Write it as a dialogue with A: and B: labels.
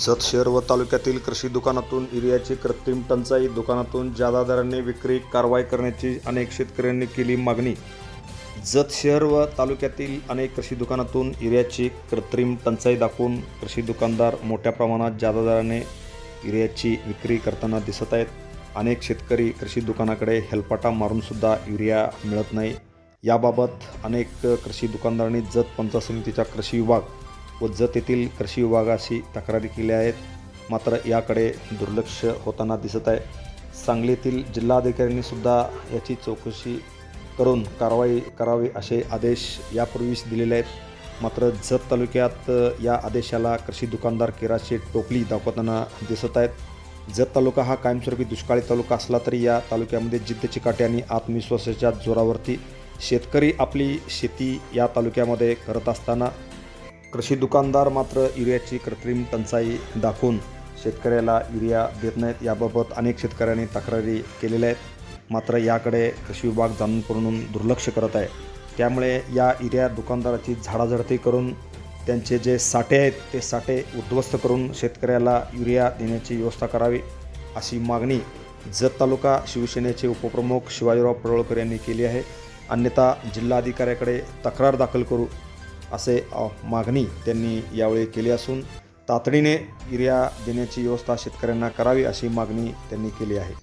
A: जत शहर व तालुक्यातील कृषी दुकानातून युरियाची कृत्रिम टंचाई दुकानातून जादा दराने विक्री कारवाई करण्याची अनेक शेतकऱ्यांनी केली मागणी. जत शहर व तालुक्यातील अनेक कृषी दुकानातून युरियाची कृत्रिम टंचाई दाखवून कृषी दुकानदार मोठ्या प्रमाणात जादा दराने युरियाची विक्री करताना दिसत आहेत. अनेक शेतकरी कृषी दुकानाकडे हेलपाटा मारूनसुद्धा युरिया मिळत नाही. याबाबत अनेक कृषी दुकानदारांनी जत पंचायत समितीच्या कृषी विभाग व जत येथील कृषी विभागाशी तक्रारी केल्या आहेत. मात्र याकडे दुर्लक्ष होताना दिसत आहे. सांगलीतील जिल्हाधिकाऱ्यांनीसुद्धा याची चौकशी करून कारवाई करावी असे आदेश यापूर्वीच दिलेले आहेत. मात्र जत तालुक्यात या आदेशाला कृषी दुकानदार केराची टोपली दाखवताना दिसत आहेत. जत तालुका हा कायमस्वरूपी दुष्काळी तालुका असला तरी या तालुक्यामध्ये जिद्द चिकाटी आणि आत्मविश्वासाच्या जोरावरती शेतकरी आपली शेती या तालुक्यामध्ये करत असताना कृषी दुकानदार मात्र युरियाची कृत्रिम टंचाई दाखवून शेतकऱ्याला युरिया देत नाहीत. याबाबत अनेक शेतकऱ्यांनी तक्रारी केलेल्या आहेत. मात्र याकडे कृषी विभाग जाणून करून दुर्लक्ष करत आहे. त्यामुळे या युरिया दुकानदाराची झाडाझडती करून त्यांचे जे साठे आहेत ते साठे उद्ध्वस्त करून शेतकऱ्याला युरिया देण्याची व्यवस्था करावी अशी मागणी जत तालुका शिवसेनेचे उपप्रमुख शिवाजीराव पडळकर यांनी केली आहे. अन्यथा जिल्हाधिकाऱ्याकडे तक्रार दाखल करू असे मागणी त्यांनी यावेळी केली असून तातडीने युरिया देण्याची व्यवस्था शेतकऱ्यांना करावी अशी मागणी त्यांनी केली आहे.